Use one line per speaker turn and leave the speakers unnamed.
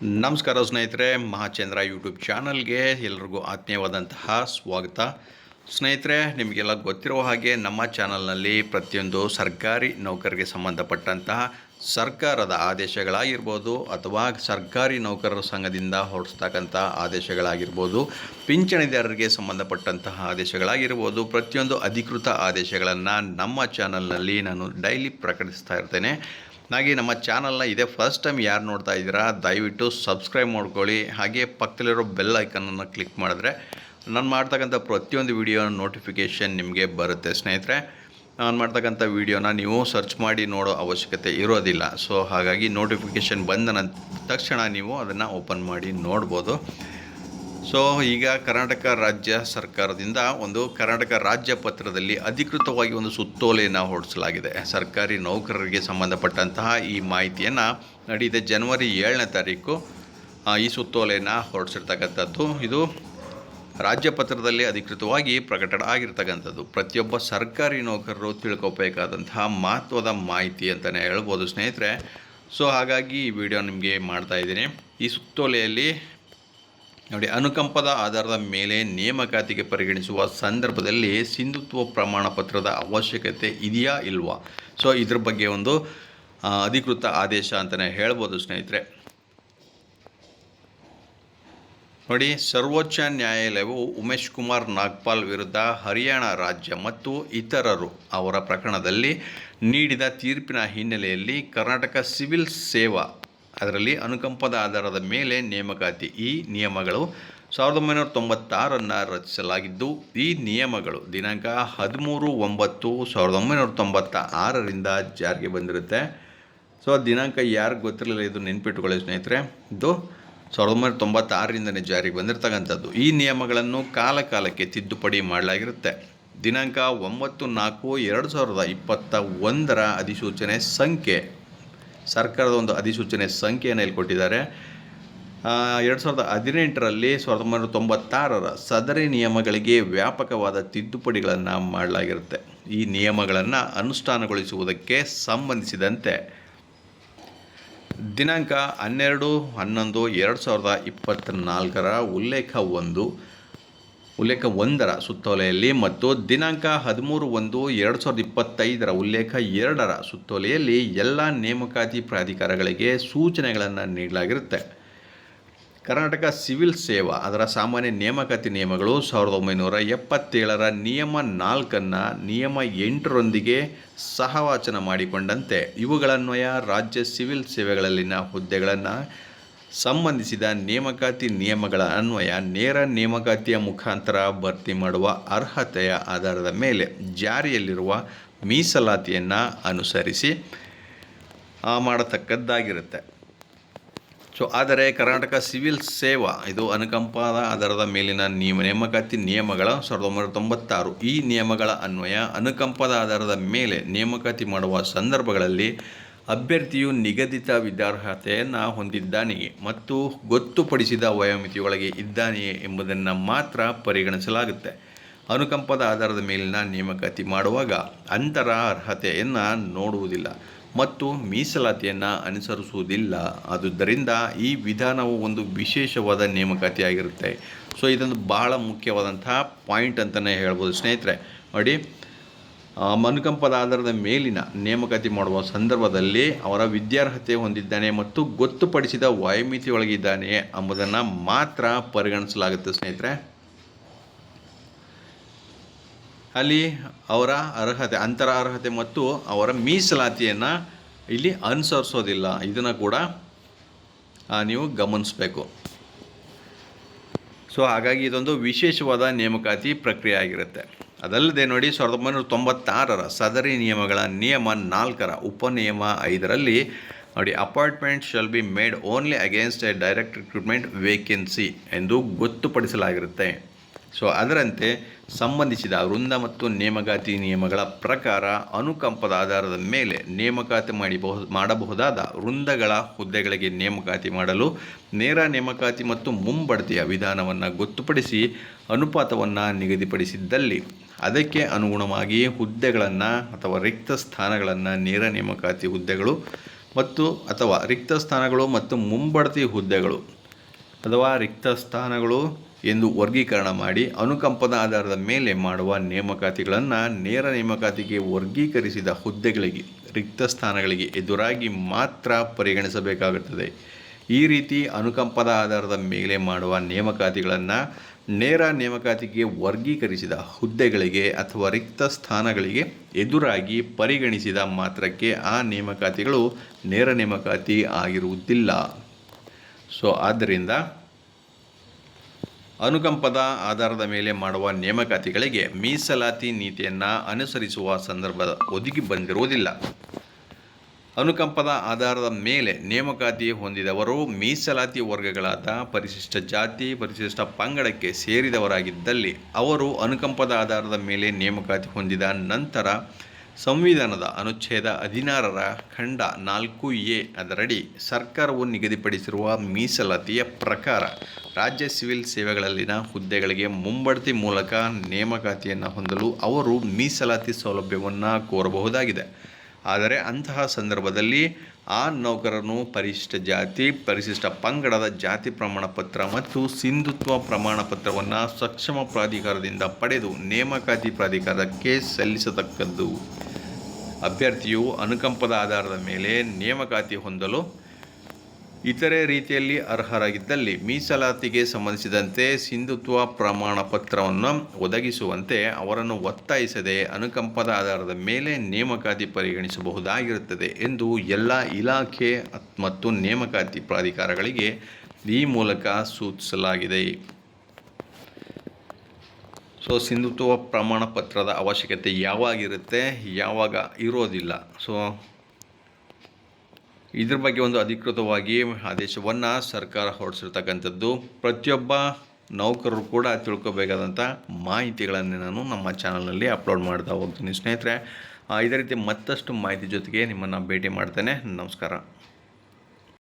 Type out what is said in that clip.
ನಮಸ್ಕಾರ ಸ್ನೇಹಿತರೆ, ಮಹಾಚಂದ್ರ ಯೂಟ್ಯೂಬ್ ಚಾನಲ್ಗೆ ಎಲ್ರಿಗೂ ಆತ್ಮೀಯವಾದಂತಹ ಸ್ವಾಗತ. ಸ್ನೇಹಿತರೆ, ನಿಮಗೆಲ್ಲ ಗೊತ್ತಿರೋ ಹಾಗೆ ನಮ್ಮ ಚಾನಲ್ನಲ್ಲಿ ಪ್ರತಿಯೊಂದು ಸರ್ಕಾರಿ ನೌಕರಿಗೆ ಸಂಬಂಧಪಟ್ಟಂತಹ ಸರ್ಕಾರದ ಆದೇಶಗಳಾಗಿರ್ಬೋದು ಅಥವಾ ಸರ್ಕಾರಿ ನೌಕರರ ಸಂಘದಿಂದ ಹೊರಡಿಸ್ತಕ್ಕಂಥ ಆದೇಶಗಳಾಗಿರ್ಬೋದು, ಪಿಂಚಣಿದಾರರಿಗೆ ಸಂಬಂಧಪಟ್ಟಂತಹ ಆದೇಶಗಳಾಗಿರ್ಬೋದು, ಪ್ರತಿಯೊಂದು ಅಧಿಕೃತ ಆದೇಶಗಳನ್ನು ನಮ್ಮ ಚಾನಲ್ನಲ್ಲಿ ನಾನು ಡೈಲಿ ಪ್ರಕಟಿಸ್ತಾ ಇರ್ತೇನೆ. ಹಾಗೆ ನಮ್ಮ ಚಾನಲ್ನ ಇದೇ ಫಸ್ಟ್ ಟೈಮ್ ಯಾರು ನೋಡ್ತಾ ಇದ್ದೀರಾ, ದಯವಿಟ್ಟು ಸಬ್ಸ್ಕ್ರೈಬ್ ಮಾಡ್ಕೊಳ್ಳಿ. ಹಾಗೆ ಪಕ್ಕದಲ್ಲಿರೋ ಬೆಲ್ ಐಕನನ್ನು ಕ್ಲಿಕ್ ಮಾಡಿದ್ರೆ ನಾನು ಮಾಡ್ತಕ್ಕಂಥ ಪ್ರತಿಯೊಂದು ವಿಡಿಯೋ ನೋಟಿಫಿಕೇಷನ್ ನಿಮಗೆ ಬರುತ್ತೆ. ಸ್ನೇಹಿತರೆ, ನಾನು ಮಾಡ್ತಕ್ಕಂಥ ವೀಡಿಯೋನ ನೀವು ಸರ್ಚ್ ಮಾಡಿ ನೋಡೋ ಅವಶ್ಯಕತೆ ಇರೋದಿಲ್ಲ. ಸೊ ಹಾಗಾಗಿ ನೋಟಿಫಿಕೇಷನ್ ಬಂದ ತಕ್ಷಣ ನೀವು ಅದನ್ನು ಓಪನ್ ಮಾಡಿ ನೋಡ್ಬೋದು. ಸೊ ಈಗ ಕರ್ನಾಟಕ ರಾಜ್ಯ ಸರ್ಕಾರದಿಂದ ಒಂದು ಕರ್ನಾಟಕ ರಾಜ್ಯ ಪತ್ರದಲ್ಲಿ ಅಧಿಕೃತವಾಗಿ ಒಂದು ಸುತ್ತೋಲೆಯನ್ನು ಹೊರಡಿಸಲಾಗಿದೆ. ಸರ್ಕಾರಿ ನೌಕರರಿಗೆ ಸಂಬಂಧಪಟ್ಟಂತಹ ಈ ಮಾಹಿತಿಯನ್ನು ನಡೆಯಿದ ಜನವರಿ ಏಳನೇ ತಾರೀಕು ಈ ಸುತ್ತೋಲೆಯನ್ನು ಹೊರಡಿಸಿರ್ತಕ್ಕಂಥದ್ದು. ಇದು ರಾಜ್ಯ ಪತ್ರದಲ್ಲಿ ಅಧಿಕೃತವಾಗಿ ಪ್ರಕಟಣೆ ಆಗಿರ್ತಕ್ಕಂಥದ್ದು. ಪ್ರತಿಯೊಬ್ಬ ಸರ್ಕಾರಿ ನೌಕರರು ತಿಳ್ಕೋಬೇಕಾದಂತಹ ಮಹತ್ವದ ಮಾಹಿತಿ ಅಂತಲೇ ಹೇಳ್ಬೋದು ಸ್ನೇಹಿತರೆ. ಸೊ ಹಾಗಾಗಿ ಈ ವಿಡಿಯೋ ನಿಮಗೆ ಮಾಡ್ತಾ ಇದ್ದೀನಿ. ಈ ಸುತ್ತೋಲೆಯಲ್ಲಿ ನೋಡಿ, ಅನುಕಂಪದ ಆಧಾರದ ಮೇಲೆ ನೇಮಕಾತಿಗೆ ಪರಿಗಣಿಸುವ ಸಂದರ್ಭದಲ್ಲಿ ಸಿಂಧುತ್ವ ಪ್ರಮಾಣ ಪತ್ರದ ಅವಶ್ಯಕತೆ ಇದೆಯಾ ಇಲ್ವಾ? ಸೊ ಇದ್ರ ಬಗ್ಗೆ ಒಂದು ಅಧಿಕೃತ ಆದೇಶ ಅಂತಲೇ ಹೇಳ್ಬೋದು ಸ್ನೇಹಿತರೆ. ನೋಡಿ, ಸರ್ವೋಚ್ಚ ನ್ಯಾಯಾಲಯವು ಉಮೇಶ್ ಕುಮಾರ್ ನಾಗ್ಪಾಲ್ ವಿರುದ್ಧ ಹರಿಯಾಣ ರಾಜ್ಯ ಮತ್ತು ಇತರರು ಅವರ ಪ್ರಕರಣದಲ್ಲಿ ನೀಡಿದ ತೀರ್ಪಿನ ಹಿನ್ನೆಲೆಯಲ್ಲಿ ಕರ್ನಾಟಕ ಸಿವಿಲ್ ಸೇವಾ ಅದರಲ್ಲಿ ಅನುಕಂಪದ ಆಧಾರದ ಮೇಲೆ ನೇಮಕಾತಿ. ಈ ನಿಯಮಗಳು ಸಾವಿರದ ಒಂಬೈನೂರ ತೊಂಬತ್ತಾರನ್ನು ರಚಿಸಲಾಗಿದ್ದು, ಈ ನಿಯಮಗಳು ದಿನಾಂಕ ಹದಿಮೂರು ಒಂಬತ್ತು ಸಾವಿರದ ಒಂಬೈನೂರ ತೊಂಬತ್ತ ಆರರಿಂದ ಜಾರಿಗೆ ಬಂದಿರುತ್ತೆ. ಸೊ ದಿನಾಂಕ ಯಾರಿಗೆ ಗೊತ್ತಿರಲಿಲ್ಲ, ಇದು ನೆನ್ಪಿಟ್ಟುಕೊಳ್ಳಿ ಸ್ನೇಹಿತರೆ. ಇದು ಸಾವಿರದ ಒಂಬೈನೂರ ತೊಂಬತ್ತಾರರಿಂದನೇ ಜಾರಿಗೆ ಬಂದಿರತಕ್ಕಂಥದ್ದು. ಈ ನಿಯಮಗಳನ್ನು ಕಾಲಕಾಲಕ್ಕೆ ತಿದ್ದುಪಡಿ ಮಾಡಲಾಗಿರುತ್ತೆ. ದಿನಾಂಕ ಒಂಬತ್ತು ನಾಲ್ಕು ಎರಡು ಸಾವಿರದ ಇಪ್ಪತ್ತ ಒಂದರ ಅಧಿಸೂಚನೆ ಸಂಖ್ಯೆ ಸರ್ಕಾರದ ಒಂದು ಅಧಿಸೂಚನೆ ಸಂಖ್ಯೆಯನ್ನು ಇಲ್ಲಿ ಕೊಟ್ಟಿದ್ದಾರೆ. ಎರಡು ಸಾವಿರದ ಹದಿನೆಂಟರಲ್ಲಿ ಸಾವಿರದ ಒಂಬೈನೂರ ತೊಂಬತ್ತಾರರ ಸದರಿ ನಿಯಮಗಳಿಗೆ ವ್ಯಾಪಕವಾದ ತಿದ್ದುಪಡಿಗಳನ್ನು ಮಾಡಲಾಗಿರುತ್ತೆ. ಈ ನಿಯಮಗಳನ್ನು ಅನುಷ್ಠಾನಗೊಳಿಸುವುದಕ್ಕೆ ಸಂಬಂಧಿಸಿದಂತೆ ದಿನಾಂಕ ಹನ್ನೆರಡು, ಹನ್ನೊಂದು, ಎರಡು ಸಾವಿರದ ಇಪ್ಪತ್ತ್ನಾಲ್ಕರ ಉಲ್ಲೇಖ ಒಂದು ಉಲ್ಲೇಖ ಒಂದರ ಸುತ್ತೋಲೆಯಲ್ಲಿ ಮತ್ತು ದಿನಾಂಕ ಹದಿಮೂರು ಒಂದು ಎರಡು ಸಾವಿರದ ಇಪ್ಪತ್ತೈದರ ಉಲ್ಲೇಖ ಎರಡರ ಸುತ್ತೋಲೆಯಲ್ಲಿ ಎಲ್ಲ ನೇಮಕಾತಿ ಪ್ರಾಧಿಕಾರಗಳಿಗೆ ಸೂಚನೆಗಳನ್ನು ನೀಡಲಾಗಿರುತ್ತೆ. ಕರ್ನಾಟಕ ಸಿವಿಲ್ ಸೇವಾ, ಅದರ ಸಾಮಾನ್ಯ ನೇಮಕಾತಿ ನಿಯಮಗಳು ಸಾವಿರದ ಒಂಬೈನೂರ ಎಪ್ಪತ್ತೇಳರ ನಿಯಮ ನಾಲ್ಕನ್ನು ನಿಯಮ ಎಂಟರೊಂದಿಗೆ ಸಹವಾಚನ ಮಾಡಿಕೊಂಡಂತೆ. ಇವುಗಳನ್ವಯ ರಾಜ್ಯ ಸಿವಿಲ್ ಸೇವೆಗಳಲ್ಲಿನ ಹುದ್ದೆಗಳನ್ನು ಸಂಬಂಧಿಸಿದ ನೇಮಕಾತಿ ನಿಯಮಗಳ ಅನ್ವಯ ನೇರ ನೇಮಕಾತಿಯ ಮುಖಾಂತರ ಭರ್ತಿ ಮಾಡುವ ಅರ್ಹತೆಯ ಆಧಾರದ ಮೇಲೆ ಜಾರಿಯಲ್ಲಿರುವ ಮೀಸಲಾತಿಯನ್ನು ಅನುಸರಿಸಿ ಮಾಡತಕ್ಕದ್ದಾಗಿರುತ್ತೆ. ಸೊ ಆದರೆ ಕರ್ನಾಟಕ ಸಿವಿಲ್ ಸೇವಾ, ಇದು ಅನುಕಂಪದ ಆಧಾರದ ಮೇಲಿನ ನಿಯಮ, ನೇಮಕಾತಿ ನಿಯಮಗಳ ಸಾವಿರದ ಒಂಬೈನೂರ ತೊಂಬತ್ತಾರು. ಈ ನಿಯಮಗಳ ಅನ್ವಯ ಅನುಕಂಪದ ಆಧಾರದ ಮೇಲೆ ನೇಮಕಾತಿ ಮಾಡುವ ಸಂದರ್ಭಗಳಲ್ಲಿ ಅಭ್ಯರ್ಥಿಯು ನಿಗದಿತ ವಿದ್ಯಾರ್ಹತೆಯನ್ನು ಹೊಂದಿದ್ದಾನೆಯೇ ಮತ್ತು ಗೊತ್ತುಪಡಿಸಿದ ವಯೋಮಿತಿಯೊಳಗೆ ಇದ್ದಾನೆಯೇ ಎಂಬುದನ್ನು ಮಾತ್ರ ಪರಿಗಣಿಸಲಾಗುತ್ತೆ. ಅನುಕಂಪದ ಆಧಾರದ ಮೇಲಿನ ನೇಮಕಾತಿ ಮಾಡುವಾಗ ಅಂತರ ಅರ್ಹತೆಯನ್ನು ನೋಡುವುದಿಲ್ಲ ಮತ್ತು ಮೀಸಲಾತಿಯನ್ನು ಅನುಸರಿಸುವುದಿಲ್ಲ. ಆದುದರಿಂದ ಈ ವಿಧಾನವು ಒಂದು ವಿಶೇಷವಾದ ನೇಮಕಾತಿಯಾಗಿರುತ್ತೆ. ಸೊ, ಇದೊಂದು ಬಹಳ ಮುಖ್ಯವಾದಂತಹ ಪಾಯಿಂಟ್ ಅಂತಲೇ ಹೇಳ್ಬೋದು ಸ್ನೇಹಿತರೆ. ನೋಡಿ ಅನುಕಂಪದ ಆಧಾರದ ಮೇಲಿನ ನೇಮಕಾತಿ ಮಾಡುವ ಸಂದರ್ಭದಲ್ಲಿ ಅವರ ವಿದ್ಯಾರ್ಹತೆ ಹೊಂದಿದ್ದಾನೆ ಮತ್ತು ಗೊತ್ತುಪಡಿಸಿದ ವಾಯುಮಿತಿಯೊಳಗಿದ್ದಾನೆ ಎಂಬುದನ್ನು ಮಾತ್ರ ಪರಿಗಣಿಸಲಾಗುತ್ತೆ, ಸ್ನೇಹಿತರೆ. ಅಲ್ಲಿ ಅವರ ಅರ್ಹತೆ, ಅಂತರ ಅರ್ಹತೆ ಮತ್ತು ಅವರ ಮೀಸಲಾತಿಯನ್ನು ಇಲ್ಲಿ ಅನುಸರಿಸೋದಿಲ್ಲ. ಇದನ್ನು ಕೂಡ ನೀವು ಗಮನಿಸಬೇಕು. ಸೊ, ಹಾಗಾಗಿ ಇದೊಂದು ವಿಶೇಷವಾದ ನೇಮಕಾತಿ ಪ್ರಕ್ರಿಯೆ ಆಗಿರುತ್ತೆ. ಅದಲ್ಲದೆ ನೋಡಿ, ಸಾವಿರದ ಒಂಬೈನೂರ ತೊಂಬತ್ತಾರರ ಸದರಿ ನಿಯಮಗಳ ನಿಯಮ ನಾಲ್ಕರ ಉಪನಿಯಮ ಐದರಲ್ಲಿ ನೋಡಿ appointment shall be made only against a direct recruitment vacancy ಎಂದು ಗೊತ್ತುಪಡಿಸಲಾಗಿರುತ್ತೆ. ಸೊ ಅದರಂತೆ ಸಂಬಂಧಿಸಿದ ವೃಂದ ಮತ್ತು ನೇಮಕಾತಿ ನಿಯಮಗಳ ಪ್ರಕಾರ ಅನುಕಂಪದ ಆಧಾರದ ಮೇಲೆ ನೇಮಕಾತಿ ಮಾಡಿಬಹು, ಮಾಡಬಹುದಾದ ವೃಂದಗಳ ಹುದ್ದೆಗಳಿಗೆ ನೇಮಕಾತಿ ಮಾಡಲು ನೇರ ನೇಮಕಾತಿ ಮತ್ತು ಮುಂಬಡ್ತಿಯ ವಿಧಾನವನ್ನು ಗೊತ್ತುಪಡಿಸಿ ಅನುಪಾತವನ್ನು ನಿಗದಿಪಡಿಸಿದ್ದಲ್ಲಿ ಅದಕ್ಕೆ ಅನುಗುಣವಾಗಿ ಹುದ್ದೆಗಳನ್ನು ಅಥವಾ ರಿಕ್ತ ಸ್ಥಾನಗಳನ್ನು ನೇರ ನೇಮಕಾತಿ ಹುದ್ದೆಗಳು ಮತ್ತು ಅಥವಾ ರಿಕ್ತ ಸ್ಥಾನಗಳು ಮತ್ತು ಮುಂಬಡ್ತಿ ಹುದ್ದೆಗಳು ಅಥವಾ ರಿಕ್ತ ಸ್ಥಾನಗಳು ಎಂದು ವರ್ಗೀಕರಣ ಮಾಡಿ ಅನುಕಂಪದ ಆಧಾರದ ಮೇಲೆ ಮಾಡುವ ನೇಮಕಾತಿಗಳನ್ನು ನೇರ ನೇಮಕಾತಿಗೆ ವರ್ಗೀಕರಿಸಿದ ಹುದ್ದೆಗಳಿಗೆ, ರಿಕ್ತ ಸ್ಥಾನಗಳಿಗೆ ಎದುರಾಗಿ ಮಾತ್ರ ಪರಿಗಣಿಸಬೇಕಾಗುತ್ತದೆ. ಈ ರೀತಿ ಅನುಕಂಪದ ಆಧಾರದ ಮೇಲೆ ಮಾಡುವ ನೇಮಕಾತಿಗಳನ್ನು ನೇರ ನೇಮಕಾತಿಗೆ ವರ್ಗೀಕರಿಸಿದ ಹುದ್ದೆಗಳಿಗೆ ಅಥವಾ ರಿಕ್ತ ಸ್ಥಾನಗಳಿಗೆ ಎದುರಾಗಿ ಪರಿಗಣಿಸಿದ ಮಾತ್ರಕ್ಕೆ ಆ ನೇಮಕಾತಿಗಳು ನೇರ ನೇಮಕಾತಿ ಆಗಿರುವುದಿಲ್ಲ. ಸೊ ಆದ್ದರಿಂದ ಅನುಕಂಪದ ಆಧಾರದ ಮೇಲೆ ಮಾಡುವ ನೇಮಕಾತಿಗಳಿಗೆ ಮೀಸಲಾತಿ ನೀತಿಯನ್ನು ಅನುಸರಿಸುವ ಸಂದರ್ಭ ಒದಗಿ ಬಂದಿರುವುದಿಲ್ಲ. ಅನುಕಂಪದ ಆಧಾರದ ಮೇಲೆ ನೇಮಕಾತಿ ಹೊಂದಿದವರು ಮೀಸಲಾತಿ ವರ್ಗಗಳಾದ ಪರಿಶಿಷ್ಟ ಜಾತಿ, ಪರಿಶಿಷ್ಟ ಪಂಗಡಕ್ಕೆ ಸೇರಿದವರಾಗಿದ್ದಲ್ಲಿ ಅವರು ಅನುಕಂಪದ ಆಧಾರದ ಮೇಲೆ ನೇಮಕಾತಿ ಹೊಂದಿದ ನಂತರ ಸಂವಿಧಾನದ ಅನುಚ್ಛೇದ ಹದಿನಾರರ ಖಂಡ ನಾಲ್ಕು ಎ ಅದರಡಿ ಸರ್ಕಾರವು ನಿಗದಿಪಡಿಸಿರುವ ಮೀಸಲಾತಿಯ ಪ್ರಕಾರ ರಾಜ್ಯ ಸಿವಿಲ್ ಸೇವೆಗಳಲ್ಲಿನ ಹುದ್ದೆಗಳಿಗೆ ಮುಂಬಡ್ತಿ ಮೂಲಕ ನೇಮಕಾತಿಯನ್ನು ಹೊಂದಲು ಅವರು ಮೀಸಲಾತಿ ಸೌಲಭ್ಯವನ್ನು ಕೋರಬಹುದಾಗಿದೆ. ಆದರೆ ಅಂತಹ ಸಂದರ್ಭದಲ್ಲಿ ಆ ನೌಕರನು ಪರಿಶಿಷ್ಟ ಜಾತಿ, ಪರಿಶಿಷ್ಟ ಪಂಗಡದ ಜಾತಿ ಪ್ರಮಾಣ ಪತ್ರ ಮತ್ತು ಸಿಂಧುತ್ವ ಪ್ರಮಾಣ ಪತ್ರವನ್ನು ಸಕ್ಷಮ ಪ್ರಾಧಿಕಾರದಿಂದ ಪಡೆದು ನೇಮಕಾತಿ ಪ್ರಾಧಿಕಾರಕ್ಕೆ ಸಲ್ಲಿಸತಕ್ಕದ್ದು. ಅಭ್ಯರ್ಥಿಯು ಅನುಕಂಪದ ಆಧಾರದ ಮೇಲೆ ನೇಮಕಾತಿ ಹೊಂದಲು ಇತರೆ ರೀತಿಯಲ್ಲಿ ಅರ್ಹರಾಗಿದ್ದಲ್ಲಿ ಮೀಸಲಾತಿಗೆ ಸಂಬಂಧಿಸಿದಂತೆ ಸಿಂಧುತ್ವ ಪ್ರಮಾಣ ಪತ್ರವನ್ನು ಒದಗಿಸುವಂತೆ ಅವರನ್ನು ಒತ್ತಾಯಿಸದೆ ಅನುಕಂಪದ ಆಧಾರದ ಮೇಲೆ ನೇಮಕಾತಿ ಪರಿಗಣಿಸಬಹುದಾಗಿರುತ್ತದೆ ಎಂದು ಎಲ್ಲ ಇಲಾಖೆ ಮತ್ತು ನೇಮಕಾತಿ ಪ್ರಾಧಿಕಾರಗಳಿಗೆ ಈ ಮೂಲಕ ಸೂಚಿಸಲಾಗಿದೆ. ಸೊ, ಸಿಂಧುತ್ವ ಪ್ರಮಾಣ ಪತ್ರದ ಅವಶ್ಯಕತೆ ಯಾವಾಗಿರುತ್ತೆ? ಯಾವಾಗ ಇರೋದಿಲ್ಲ. ಸೊ ಇದ್ರ ಬಗ್ಗೆ ಒಂದು ಅಧಿಕೃತವಾಗಿ ಆದೇಶವನ್ನು ಸರ್ಕಾರ ಹೊರಡಿಸಿರ್ತಕ್ಕಂಥದ್ದು. ಪ್ರತಿಯೊಬ್ಬ ನೌಕರರು ಕೂಡ ತಿಳ್ಕೊಬೇಕಾದಂಥ ಮಾಹಿತಿಗಳನ್ನು ನಾನು ನಮ್ಮ ಚಾನಲ್ನಲ್ಲಿ ಅಪ್ಲೋಡ್ ಮಾಡ್ತಾ ಹೋಗ್ತೀನಿ ಸ್ನೇಹಿತರೆ. ಇದೇ ರೀತಿ ಮತ್ತಷ್ಟು ಮಾಹಿತಿ ಜೊತೆಗೆ ನಿಮ್ಮನ್ನು ಭೇಟಿ ಮಾಡ್ತೇನೆ. ನಮಸ್ಕಾರ.